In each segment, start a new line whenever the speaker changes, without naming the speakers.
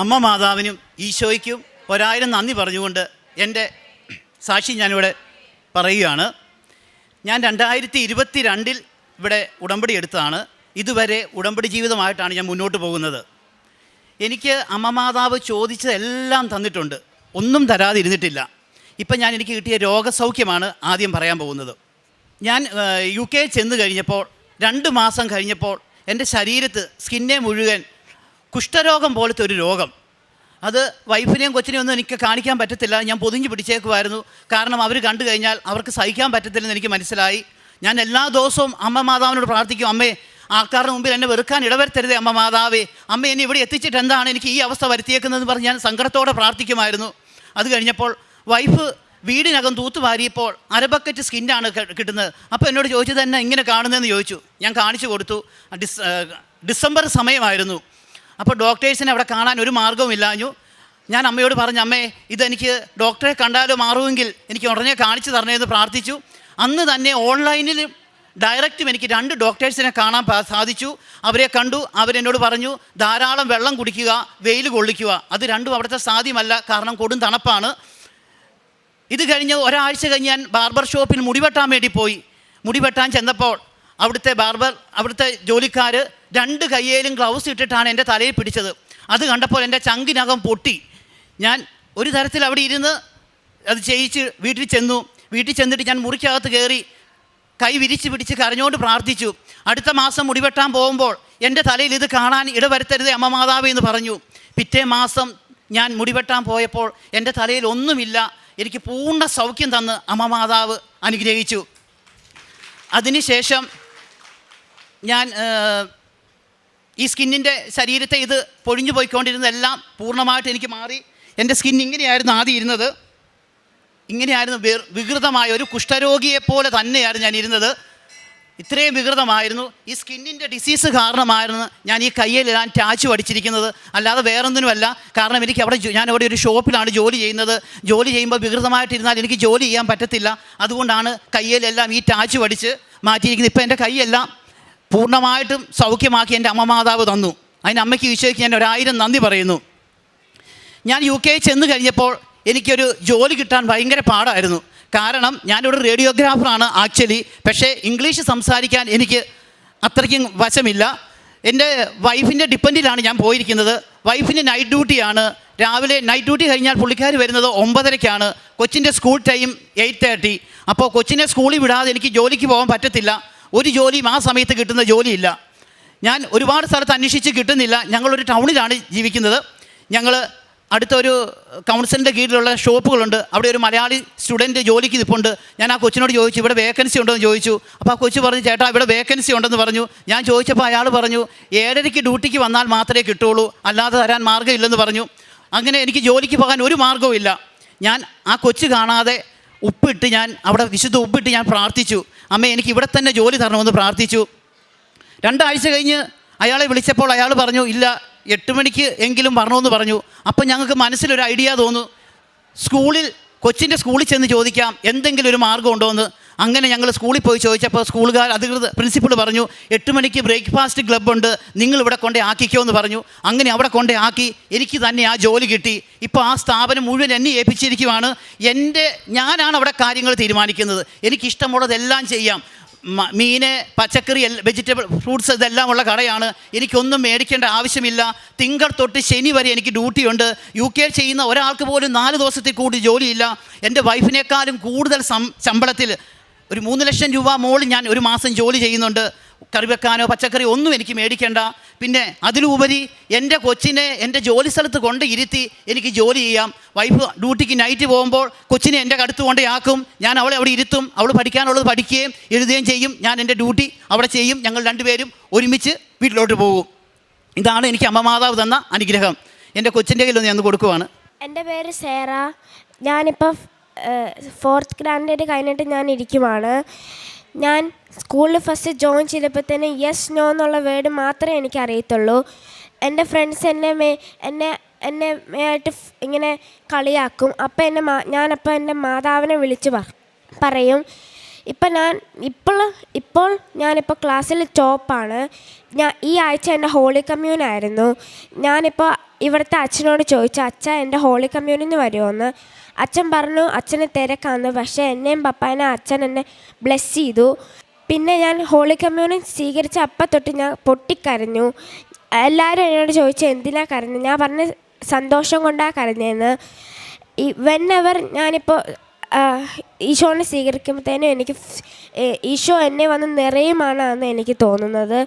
അമ്മ മാതാവിനും ഈശോയ്ക്കും ഒരായിരം നന്ദി പറഞ്ഞുകൊണ്ട് എന്റെ സാക്ഷി ഞാനിവിടെ പറയുകയാണ്. ഞാൻ രണ്ടായിരത്തി ഇരുപത്തി രണ്ടിൽ ഇവിടെ ഉടമ്പടി എടുത്തതാണ്. ഇതുവരെ ഉടമ്പടി ജീവിതമായിട്ടാണ് ഞാൻ മുന്നോട്ട് പോകുന്നത്. എനിക്ക് അമ്മ മാതാവ് ചോദിച്ചതെല്ലാം തന്നിട്ടുണ്ട്. ഒന്നും തരാതിരുന്നിട്ടില്ല. ഇപ്പം ഞാൻ എനിക്ക് കിട്ടിയ രോഗസൗഖ്യമാണ് ആദ്യം പറയാൻ പോകുന്നത്. ഞാൻ യു കെ ചെന്ന് കഴിഞ്ഞപ്പോൾ രണ്ട് മാസം കഴിഞ്ഞപ്പോൾ എന്റെ ശരീരത്ത് സ്കിന്നെ മുഴുവൻ കുഷ്ഠരോഗം പോലത്തെ ഒരു രോഗം. അത് വൈഫിനെയും കൊച്ചിനെയും ഒന്നും എനിക്ക് കാണിക്കാൻ പറ്റത്തില്ല. ഞാൻ പൊതിഞ്ഞ് പിടിച്ചേക്കുമായിരുന്നു കാരണം അവർ കണ്ടു കഴിഞ്ഞാൽ അവർക്ക് സഹിക്കാൻ പറ്റത്തില്ലെന്ന് എനിക്ക് മനസ്സിലായി. ഞാൻ എല്ലാ ദിവസവും അമ്മ മാതാവിനോട് പ്രാർത്ഥിക്കും അമ്മേ ആൾക്കാരുടെ മുമ്പിൽ എന്നെ വെറുക്കാൻ ഇടവരുത്തരുതേ അമ്മ മാതാവേ. അമ്മ എന്നെ ഇവിടെ എത്തിച്ചിട്ട് എന്താണ് എനിക്ക് ഈ അവസ്ഥ വരുത്തിയേക്കുന്നതെന്ന് പറഞ്ഞ് ഞാൻ സങ്കടത്തോടെ പ്രാർത്ഥിക്കുമായിരുന്നു. അത് കഴിഞ്ഞപ്പോൾ വൈഫ് വീടിനകം തൂത്തുവാരിയപ്പോൾ അരബക്കറ്റ് സ്കിന്നാണ് കിട്ടുന്നത്. അപ്പോൾ എന്നോട് ചോദിച്ചത് തന്നെ ഇങ്ങനെ കാണുന്നതെന്ന് ചോദിച്ചു. ഞാൻ കാണിച്ചു കൊടുത്തു. ഡിസ് ഡിസംബർ സമയമായിരുന്നു. അപ്പോൾ ഡോക്ടേഴ്സിനെ അവിടെ കാണാൻ ഒരു മാർഗവുമില്ലാഞ്ഞു ഞാൻ അമ്മയോട് പറഞ്ഞു അമ്മേ ഇതെനിക്ക് ഡോക്ടറെ കണ്ടാലോ മാറുമെങ്കിൽ എനിക്ക് ഉടനെ കാണിച്ചു തരണേന്ന് പ്രാർത്ഥിച്ചു. അന്ന് തന്നെ ഓൺലൈനിൽ ഡയറക്റ്റും എനിക്ക് രണ്ട് ഡോക്ടേഴ്സിനെ കാണാൻ സാധിച്ചു. അവരെ കണ്ടു. അവരെന്നോട് പറഞ്ഞു ധാരാളം വെള്ളം കുടിക്കുക വെയിൽ കൊള്ളിക്കുക. അത് രണ്ടും അവിടുത്തെ സാധ്യമല്ല. കാരണം കൊടും തണുപ്പാണ്. ഇത് കഴിഞ്ഞ് ഒരാഴ്ച കഴിഞ്ഞ് ഞാൻ ബാർബർ ഷോപ്പിൽ മുടിവെട്ടാൻ വേണ്ടി പോയി. മുടിവെട്ടാൻ ചെന്നപ്പോൾ അവിടുത്തെ ബാർബർ അവിടുത്തെ ജോലിക്കാർ രണ്ട് കയ്യേലും ഗ്ലൗസ് ഇട്ടിട്ടാണ് എന്റെ തലയിൽ പിടിച്ചത്. അത് കണ്ടപ്പോൾ എന്റെ ചങ്കിനകം പൊട്ടി. ഞാൻ ഒരു തരത്തിൽ അവിടെ ഇരുന്ന് അത് ചെയ്യിച്ച് വീട്ടിൽ ചെന്നു. വീട്ടിൽ ചെന്നിട്ട് ഞാൻ മുറിക്കകത്ത് കയറി കൈ വിരിച്ച് പിടിച്ച് കരഞ്ഞോണ്ട് പ്രാർത്ഥിച്ചു. അടുത്ത മാസം മുടിവെട്ടാൻ പോകുമ്പോൾ എന്റെ തലയിൽ ഇത് കാണാൻ ഇടവരുത്തരുത് അമ്മ മാതാവ് എന്ന് പറഞ്ഞു. പിറ്റേ മാസം ഞാൻ മുടിവെട്ടാൻ പോയപ്പോൾ എന്റെ തലയിൽ ഒന്നുമില്ല. എനിക്ക് പൂർണ സൗഖ്യം തന്ന് അമ്മ മാതാവ് അനുഗ്രഹിച്ചു. അതിനുശേഷം ഞാൻ ഈ സ്കിന്നിന്റെ ശരീരത്തെ ഇത് പൊഴിഞ്ഞു പോയിക്കൊണ്ടിരുന്നതെല്ലാം പൂർണമായിട്ട് എനിക്ക് മാറി. എന്റെ സ്കിൻ ഇങ്ങനെയായിരുന്നു ആദ്യം ഇരുന്നത്. ഇങ്ങനെയായിരുന്നു വികൃതമായ ഒരു കുഷ്ഠരോഗിയെപ്പോലെ തന്നെയായിരുന്നു ഞാൻ ഇരുന്നത്. ഇത്രയും വികൃതമായിരുന്നു. ഈ സ്കിന്നിന്റെ ഡിസീസ് കാരണമായിരുന്നു ഞാൻ ഈ കയ്യിൽ ഞാൻ ടാച്ചു അടിച്ചിരിക്കുന്നത്. അല്ലാതെ വേറൊന്നിനുമല്ല. കാരണം എനിക്ക് അവിടെ ഞാൻ അവിടെ ഒരു ഷോപ്പിലാണ് ജോലി ചെയ്യുന്നത്. ജോലി ചെയ്യുമ്പോൾ വികൃതമായിട്ടിരുന്നാൽ എനിക്ക് ജോലി ചെയ്യാൻ പറ്റത്തില്ല. അതുകൊണ്ടാണ് കയ്യിലെല്ലാം ഈ ടാച്ചു അടിച്ച് മാറ്റിയിരിക്കുന്നത്. ഇപ്പം എന്റെ കൈയെല്ലാം പൂർണമായിട്ടും സൗഖ്യമാക്കി എന്റെ അമ്മ മാതാവ് തന്നു. അതിന് അമ്മയ്ക്ക് ഈശോയ്ക്ക് ഞാൻ ഒരായിരം നന്ദി പറയുന്നു. ഞാൻ യു കെ ചെന്ന് കഴിഞ്ഞപ്പോൾ എനിക്കൊരു ജോലി കിട്ടാൻ ഭയങ്കര പാടായിരുന്നു. കാരണം ഞാനൊരു റേഡിയോഗ്രാഫറാണ് ആക്ച്വലി. പക്ഷേ ഇംഗ്ലീഷ് സംസാരിക്കാൻ എനിക്ക് അത്രയ്ക്കും വശമില്ല. എന്റെ വൈഫിന്റെ ഡിപ്പെൻഡിലാണ് ഞാൻ പോയിരിക്കുന്നത്. വൈഫിന്റെ നൈറ്റ് ഡ്യൂട്ടിയാണ് രാവിലെ നൈറ്റ് ഡ്യൂട്ടി കഴിഞ്ഞാൽ പുള്ളിക്കാർ വരുന്നത് ഒമ്പതരയ്ക്കാണ്. കൊച്ചിന്റെ സ്കൂൾ ടൈം എയ്റ്റ് തേർട്ടി അപ്പോൾ കൊച്ചിനെ സ്കൂളിൽ വിടാതെ എനിക്ക് ജോലിക്ക് പോകാൻ പറ്റത്തില്ല. ഒരു ജോലിയും ആ സമയത്ത് കിട്ടുന്ന ജോലിയില്ല. ഞാൻ ഒരുപാട് സ്ഥലത്ത് അന്വേഷിച്ച് കിട്ടുന്നില്ല. ഞങ്ങളൊരു ടൗണിലാണ് ജീവിക്കുന്നത്. ഞങ്ങൾ അടുത്തൊരു കൗൺസിലിന്റെ കീഴിലുള്ള ഷോപ്പുകളുണ്ട്. അവിടെ ഒരു മലയാളി സ്റ്റുഡന്റ് ജോലിക്ക് നിൽപ്പുണ്ട് ഞാൻ ആ കൊച്ചിനോട് ചോദിച്ചു ഇവിടെ വേക്കൻസി ഉണ്ടോ എന്ന് ചോദിച്ചു. അപ്പോൾ ആ കൊച്ചു പറഞ്ഞു ചേട്ടാ ഇവിടെ വേക്കൻസി ഉണ്ടെന്ന് പറഞ്ഞു. ഞാൻ ചോദിച്ചപ്പോൾ അയാൾ പറഞ്ഞു ഏഴരയ്ക്ക് ഡ്യൂട്ടിക്ക് വന്നാൽ മാത്രമേ കിട്ടുള്ളൂ. അല്ലാതെ തരാൻ മാർഗമില്ലെന്ന് പറഞ്ഞു. അങ്ങനെ എനിക്ക് ജോലിക്ക് പോകാൻ ഒരു മാർഗവും ഇല്ല ഞാൻ ആ കൊച്ചു കാണാതെ ഉപ്പിട്ട് ഞാൻ അവിടെ വിശുദ്ധ ഉപ്പിട്ട് ഞാൻ പ്രാർത്ഥിച്ചു. അമ്മ എനിക്ക് ഇവിടെ തന്നെ ജോലി തരണമെന്ന് പ്രാർത്ഥിച്ചു. രണ്ടാഴ്ച കഴിഞ്ഞ് അയാളെ വിളിച്ചപ്പോൾ അയാൾ പറഞ്ഞു ഇല്ല എട്ട് മണിക്ക് എങ്കിലും വരണമെന്ന് പറഞ്ഞു. അപ്പം ഞങ്ങൾക്ക് മനസ്സിലൊരു ഐഡിയ തോന്നു. സ്കൂളിൽ കൊച്ചിന്റെ സ്കൂളിൽ ചെന്ന് ചോദിക്കാം എന്തെങ്കിലും ഒരു മാർഗം ഉണ്ടോ എന്ന്. അങ്ങനെ ഞങ്ങൾ സ്കൂളിൽ പോയി ചോദിച്ചപ്പോൾ സ്കൂളുകാർ അധികൃതർ പ്രിൻസിപ്പൾ പറഞ്ഞു എട്ട് മണിക്ക് ബ്രേക്ക്ഫാസ്റ്റ് ക്ലബ്ബുണ്ട് നിങ്ങൾ ഇവിടെ കൊണ്ടേ ആക്കിക്കോ എന്ന് പറഞ്ഞു. അങ്ങനെ അവിടെ കൊണ്ടേ ആക്കി എനിക്ക് തന്നെ ആ ജോലി കിട്ടി. ഇപ്പോൾ ആ സ്ഥാപനം മുഴുവൻ എന്നെ ഏൽപ്പിച്ചിരിക്കുവാണ്. എന്റെ ഞാനാണ് അവിടെ കാര്യങ്ങൾ തീരുമാനിക്കുന്നത്. എനിക്കിഷ്ടമുള്ളതെല്ലാം ചെയ്യാം. മീന് പച്ചക്കറി വെജിറ്റബിൾ ഫ്രൂട്ട്സ് ഇതെല്ലാം ഉള്ള കടയാണ്. എനിക്കൊന്നും മേടിക്കേണ്ട ആവശ്യമില്ല. തിങ്കൾ തൊട്ട് ശനി വരെ എനിക്ക് ഡ്യൂട്ടിയുണ്ട്. യു കെ ചെയ്യുന്ന ഒരാൾക്ക് പോലും നാല് ദിവസത്തിൽ കൂടി ജോലിയില്ല. എന്റെ വൈഫിനേക്കാളും കൂടുതൽ ശമ്പളത്തിൽ ഒരു മൂന്ന് ലക്ഷം രൂപ മോളിൽ ഞാൻ ഒരു മാസം ജോലി ചെയ്യുന്നുണ്ട്. കറി വെക്കാനോ പച്ചക്കറി ഒന്നും എനിക്ക് മേടിക്കേണ്ട. പിന്നെ അതിലുപരി എന്റെ കൊച്ചിനെ എന്റെ ജോലി സ്ഥലത്ത് കൊണ്ട് ഇരുത്തി എനിക്ക് ജോലി ചെയ്യാം. വൈഫ് ഡ്യൂട്ടിക്ക് നൈറ്റ് പോകുമ്പോൾ കൊച്ചിനെ എന്റെ അടുത്ത് കൊണ്ടേ ആക്കും. ഞാൻ അവളെ അവിടെ ഇരുത്തും. അവൾ പഠിക്കാനുള്ളത് പഠിക്കുകയും എഴുതുകയും ചെയ്യും. ഞാൻ എന്റെ ഡ്യൂട്ടി അവിടെ ചെയ്യും. ഞങ്ങൾ രണ്ടുപേരും ഒരുമിച്ച് വീട്ടിലോട്ട് പോകും. ഇതാണ് എനിക്ക് അമ്മ മാതാവ് തന്ന അനുഗ്രഹം. എന്റെ കൊച്ചിന്റെ കയ്യിൽ ഞാൻ കൊടുക്കുവാണ്.
എന്റെ പേര് സേറ. ഞാനിപ്പോൾ ഫോർത്ത് സ്റ്റാൻഡേർഡ് കഴിഞ്ഞിട്ട് ഞാൻ ഇരിക്കുവാണ്. ഞാൻ സ്കൂളിൽ ഫസ്റ്റ് ജോയിൻ ചെയ്തപ്പോൾ തന്നെ യെസ് നോ എന്നുള്ള വേർഡ് മാത്രമേ എനിക്ക് അറിയത്തുള്ളൂ. എന്റെ ഫ്രണ്ട്സ് എന്നെ മേ എന്നെ എന്നെ ആയിട്ട് ഇങ്ങനെ കളിയാക്കും. അപ്പം എന്നെ മാ ഞാനപ്പോൾ എന്റെ മാതാവിനെ വിളിച്ച് പറ പറയും. ഇപ്പം ഞാൻ ഇപ്പോൾ ഇപ്പോൾ ഞാനിപ്പോൾ ക്ലാസ്സിൽ ടോപ്പാണ് ഞാൻ ഈ ആഴ്ച എന്റെ ഹോളി കമ്മ്യൂൺ ആയിരുന്നു. ഞാനിപ്പോൾ ഇവിടുത്തെ അച്ഛനോട് ചോദിച്ചു അച്ഛ എന്റെ ഹോളി കമ്മ്യൂണിന് വരുമോയെന്ന് അച്ഛൻ പറഞ്ഞു അച്ഛന് തിരക്കാന്ന്. പക്ഷേ എന്നെയും പപ്പാനെ അച്ഛൻ എന്നെ ബ്ലെസ് ചെയ്തു. പിന്നെ ഞാൻ ഹോളി കമ്മ്യൂണി സ്വീകരിച്ച അപ്പം തൊട്ട് ഞാൻ പൊട്ടിക്കരഞ്ഞു. എല്ലാവരും എന്നോട് ചോദിച്ചു എന്തിനാ കരഞ്ഞു? ഞാൻ പറഞ്ഞ സന്തോഷം കൊണ്ടാണ് കരഞ്ഞതെന്ന് ഈ വെൻ എവർ ഞാനിപ്പോൾ ഈശോനെ സ്വീകരിക്കുമ്പോഴത്തേനും എനിക്ക് ഈശോ എന്നെ വന്ന് നിറയുമാണെന്ന് എനിക്ക് തോന്നുന്നത്.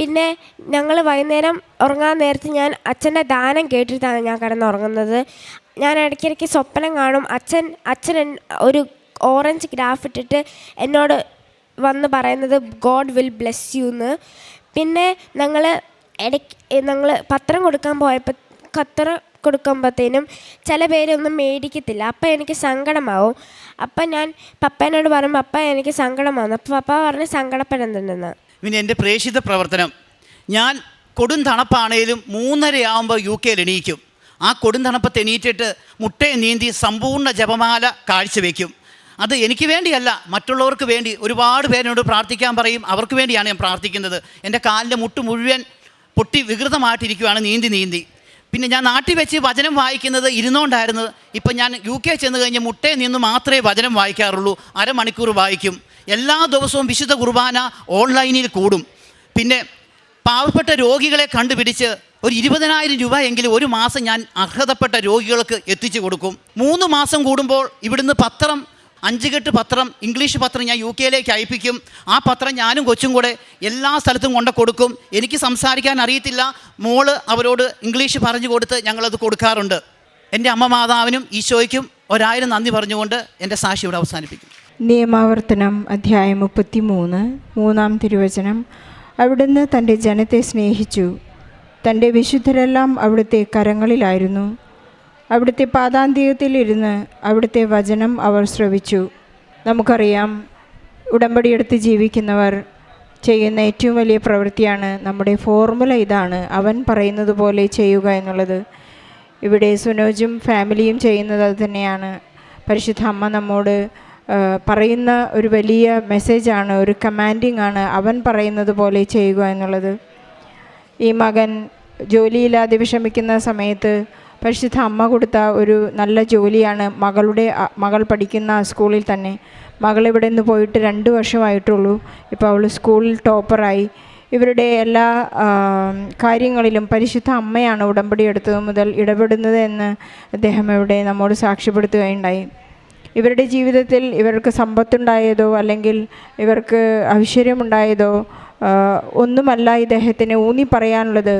പിന്നെ ഞങ്ങൾ വൈകുന്നേരം ഉറങ്ങാൻ നേരത്ത് ഞാൻ അച്ഛന്റെ ദാനം കേട്ടിട്ടാണ് ഞാൻ കിടന്നുറങ്ങുന്നത്. ഞാൻ ഇടയ്ക്കിടയ്ക്ക് സ്വപ്നം കാണും. അച്ഛൻ അച്ഛൻ ഒരു ഓറഞ്ച് ഗ്രാഫ് ഇട്ടിട്ട് എന്നോട് വന്ന് പറയുന്നത് ഗോഡ് വിൽ ബ്ലെസ് യു എന്ന്. പിന്നെ ഞങ്ങൾ ഇടയ്ക്ക് ഞങ്ങൾ പത്രം കൊടുക്കാൻ പോയപ്പോൾ പത്രം കൊടുക്കുമ്പോഴത്തേനും ചില പേരൊന്നും മേടിക്കത്തില്ല. അപ്പം എനിക്ക് സങ്കടമാവും. അപ്പം ഞാൻ പപ്പേനോട് പറയും പപ്പ എനിക്ക് സങ്കടമാവുന്നു. അപ്പോൾ പപ്പ പറഞ്ഞ് സങ്കടപ്പെടണ്ടെന്ന്.
പിന്നെ എന്റെ പ്രേക്ഷിത പ്രവർത്തനം. ഞാൻ കൊടും തണുപ്പാണേലും മൂന്നരയാകുമ്പോൾ യു കെയിൽ എണീക്കും. ആ കൊടും തണുപ്പത്ത് എണീറ്റിട്ട് മുട്ടയെ നീന്തി സമ്പൂർണ ജപമാല കാഴ്ചവെക്കും. അത് എനിക്ക് വേണ്ടിയല്ല മറ്റുള്ളവർക്ക് വേണ്ടി. ഒരുപാട് പേരോട് പ്രാർത്ഥിക്കാൻ പറയും അവർക്ക് വേണ്ടിയാണ് ഞാൻ പ്രാർത്ഥിക്കുന്നത്. എന്റെ കാലിന്റെ മുട്ട് മുഴുവൻ പൊട്ടി വികൃതമായിട്ടിരിക്കുകയാണ് നീന്തി നീന്തി. പിന്നെ ഞാൻ നാട്ടിൽ വെച്ച് വചനം വായിക്കുന്നത് ഇരുന്നുകൊണ്ടായിരുന്നു ഇപ്പം ഞാൻ യു കെ ചെന്ന് കഴിഞ്ഞ് മുട്ടയിൽ നിന്ന് മാത്രമേ വചനം വായിക്കാറുള്ളൂ. അരമണിക്കൂർ വായിക്കും. എല്ലാ ദിവസവും വിശുദ്ധ കുർബാന ഓൺലൈനിൽ കൂടും. പിന്നെ പാവപ്പെട്ട രോഗികളെ കണ്ടുപിടിച്ച് ഒരു ഇരുപതിനായിരം രൂപ എങ്കിലും ഒരു മാസം ഞാൻ അർഹതപ്പെട്ട രോഗികൾക്ക് എത്തിച്ചു കൊടുക്കും. മൂന്ന് മാസം കൂടുമ്പോൾ ഇവിടുന്ന് പത്രം അഞ്ച് കെട്ട് പത്രം ഇംഗ്ലീഷ് പത്രം ഞാൻ യു കെയിലേക്ക് അയപ്പിക്കും. ആ പത്രം ഞാനും കൊച്ചും കൂടെ എല്ലാ സ്ഥലത്തും കൊണ്ട് കൊടുക്കും. എനിക്ക് സംസാരിക്കാൻ അറിയത്തില്ല. മോൾ അവരോട് ഇംഗ്ലീഷ് പറഞ്ഞു കൊടുത്ത് ഞങ്ങളത് കൊടുക്കാറുണ്ട്. എന്റെ അമ്മ മാതാവിനും ഈശോയ്ക്കും ഒരായിരം നന്ദി പറഞ്ഞുകൊണ്ട് എന്റെ സാക്ഷി ഇവിടെ അവസാനിപ്പിക്കും.
നിയമാവർത്തനം അധ്യായം മുപ്പത്തി മൂന്ന് മൂന്നാം തിരുവചനം. അവിടുന്ന് തന്റെ ജനത്തെ സ്നേഹിച്ചു. തന്റെ വിശുദ്ധരെല്ലാം അവിടുത്തെ കരങ്ങളിലായിരുന്നു. അവിടുത്തെ പാതാന്തികത്തിലിരുന്ന് അവിടുത്തെ വചനം അവർ ശ്രവിച്ചു. നമുക്കറിയാം ഉടമ്പടിയെടുത്ത് ജീവിക്കുന്നവർ ചെയ്യുന്ന ഏറ്റവും വലിയ പ്രവൃത്തിയാണ് നമ്മുടെ ഫോർമുല ഇതാണ്. അവൻ പറയുന്നത് പോലെ ചെയ്യുക എന്നുള്ളത്. ഇവിടെ സുനോജും ഫാമിലിയും ചെയ്യുന്നത് അത് തന്നെയാണ്. പരിശുദ്ധ അമ്മ നമ്മോട് പറയുന്ന ഒരു വലിയ മെസ്സേജാണ് ഒരു കമാൻഡിങ് ആണ് അവൻ പറയുന്നത് പോലെ ചെയ്യുക എന്നുള്ളത്. ഈ മകൻ ജോലിയില്ലാതെ വിഷമിക്കുന്ന സമയത്ത് പരിശുദ്ധ അമ്മ കൊടുത്ത ഒരു നല്ല ജോലിയാണ് മകളുടെ മകൾ പഠിക്കുന്ന സ്കൂളിൽ തന്നെ. മകൾ ഇവിടെ നിന്ന് പോയിട്ട് രണ്ട് വർഷമായിട്ടുള്ളൂ. ഇപ്പോൾ അവൾ സ്കൂളിൽ ടോപ്പറായി. ഇവരുടെ എല്ലാ കാര്യങ്ങളിലും പരിശുദ്ധ അമ്മയാണ് ഉടമ്പടി എടുത്തത് മുതൽ ഇടപെടുന്നത് എന്ന് അദ്ദേഹം ഇവിടെ നമ്മോട് സാക്ഷ്യപ്പെടുത്തുകയുണ്ടായി. ഇവരുടെ ജീവിതത്തിൽ ഇവർക്ക് സമ്പത്തുണ്ടായതോ അല്ലെങ്കിൽ ഇവർക്ക് ഐശ്വര്യമുണ്ടായതോ ഒന്നുമല്ല ഇദ്ദേഹത്തിന് ഊന്നി പറയാനുള്ളത്.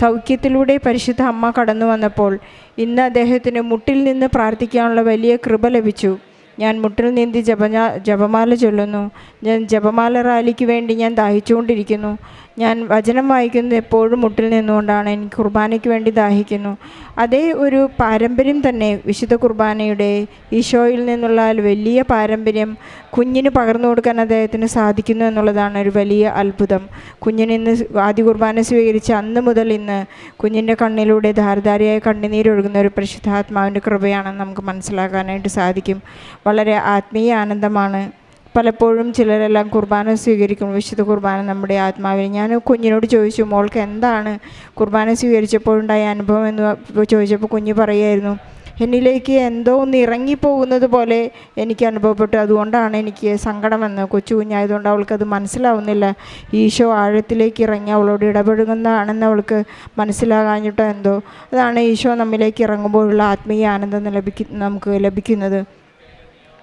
സൗഖ്യത്തിലൂടെ പരിശുദ്ധ അമ്മ കടന്നു വന്നപ്പോൾ ഇന്ന് അദ്ദേഹത്തിന് മുട്ടിൽ നിന്ന് പ്രാർത്ഥിക്കാനുള്ള വലിയ കൃപ ലഭിച്ചു. ഞാൻ മുട്ടിൽ നീന്തി ജപഞാ ജപമാല ചൊല്ലുന്നു. ഞാൻ ജപമാല റാലിക്ക് വേണ്ടി ഞാൻ ദാഹിച്ചുകൊണ്ടിരിക്കുന്നു. ഞാൻ വചനം വായിക്കുന്നത് എപ്പോഴും മുട്ടിൽ നിന്നുകൊണ്ടാണ്. എനിക്ക് കുർബാനയ്ക്ക് വേണ്ടി ദാഹിക്കുന്നു. അതേ ഒരു പാരമ്പര്യം തന്നെ വിശുദ്ധ കുർബാനയുടെ ഈശോയിൽ നിന്നുള്ള വലിയ പാരമ്പര്യം കുഞ്ഞിന് പകർന്നു കൊടുക്കാൻ അദ്ദേഹത്തിന് സാധിക്കുന്നു എന്നുള്ളതാണ് ഒരു വലിയ അത്ഭുതം. കുഞ്ഞിന് ഇന്ന് ആദ്യ കുർബാന സ്വീകരിച്ച അന്ന് മുതൽ ഇന്ന് കുഞ്ഞിന്റെ കണ്ണിലൂടെ ധാരധാരയായ കണ്ണുനീരൊഴുകുന്ന ഒരു പരിശുദ്ധാത്മാവിന്റെ കൃപയാണെന്ന് നമുക്ക് മനസ്സിലാക്കാനായിട്ട് സാധിക്കും. വളരെ ആത്മീയ ആനന്ദമാണ്. പലപ്പോഴും ചിലരെല്ലാം കുർബാന സ്വീകരിക്കും വിശുദ്ധ കുർബാന നമ്മുടെ ആത്മാവിനെ ഞാൻ കുഞ്ഞിനോട് ചോദിച്ചു മോൾക്ക് എന്താണ് കുർബാന സ്വീകരിച്ചപ്പോഴുണ്ടായ അനുഭവം? എന്ന് ചോദിച്ചപ്പോൾ കുഞ്ഞ് പറയായിരുന്നു എന്നിലേക്ക് എന്തോ ഒന്ന് ഇറങ്ങിപ്പോകുന്നത് പോലെ എനിക്ക് അനുഭവപ്പെട്ടു. അതുകൊണ്ടാണ് എനിക്ക് സങ്കടമെന്ന്. കൊച്ചു കുഞ്ഞായതുകൊണ്ട് അവൾക്കത് മനസ്സിലാവുന്നില്ല. ഈശോ ആഴത്തിലേക്ക് ഇറങ്ങി അവളോട് ഇടപെടുന്നതാണെന്ന് അവൾക്ക് മനസ്സിലാകാഞ്ഞിട്ടോ എന്തോ. അതാണ് ഈശോ നമ്മിലേക്ക് ഇറങ്ങുമ്പോഴുള്ള ആത്മീയ ആനന്ദം ലഭിക്കുന്ന നമുക്ക് ലഭിക്കുന്നത്.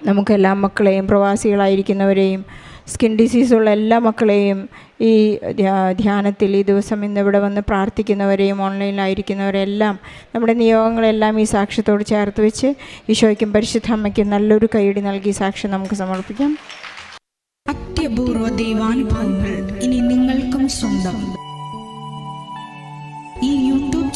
നമുക്ക് എല്ലാ മക്കളെയും പ്രവാസികളായിരിക്കുന്നവരെയും സ്കിൻ ഡിസീസുള്ള എല്ലാ മക്കളെയും ഈ ധ്യാനത്തിൽ ഈ ദിവസം ഇന്ന് ഇവിടെ വന്ന് പ്രാർത്ഥിക്കുന്നവരെയും ഓൺലൈനിലായിരിക്കുന്നവരെല്ലാം നമ്മുടെ നിയോഗങ്ങളെല്ലാം ഈ സാക്ഷ്യത്തോട് ചേർത്ത് വെച്ച് ഈശോയ്ക്കും പരിശുദ്ധ അമ്മയ്ക്കും നല്ലൊരു കൈയടി നൽകി സാക്ഷ്യം നമുക്ക് സമർപ്പിക്കാം.
അത്യപൂർവ ദൈവാനുഭവങ്ങൾ ഇനി നിങ്ങൾക്കും സ്വന്തം.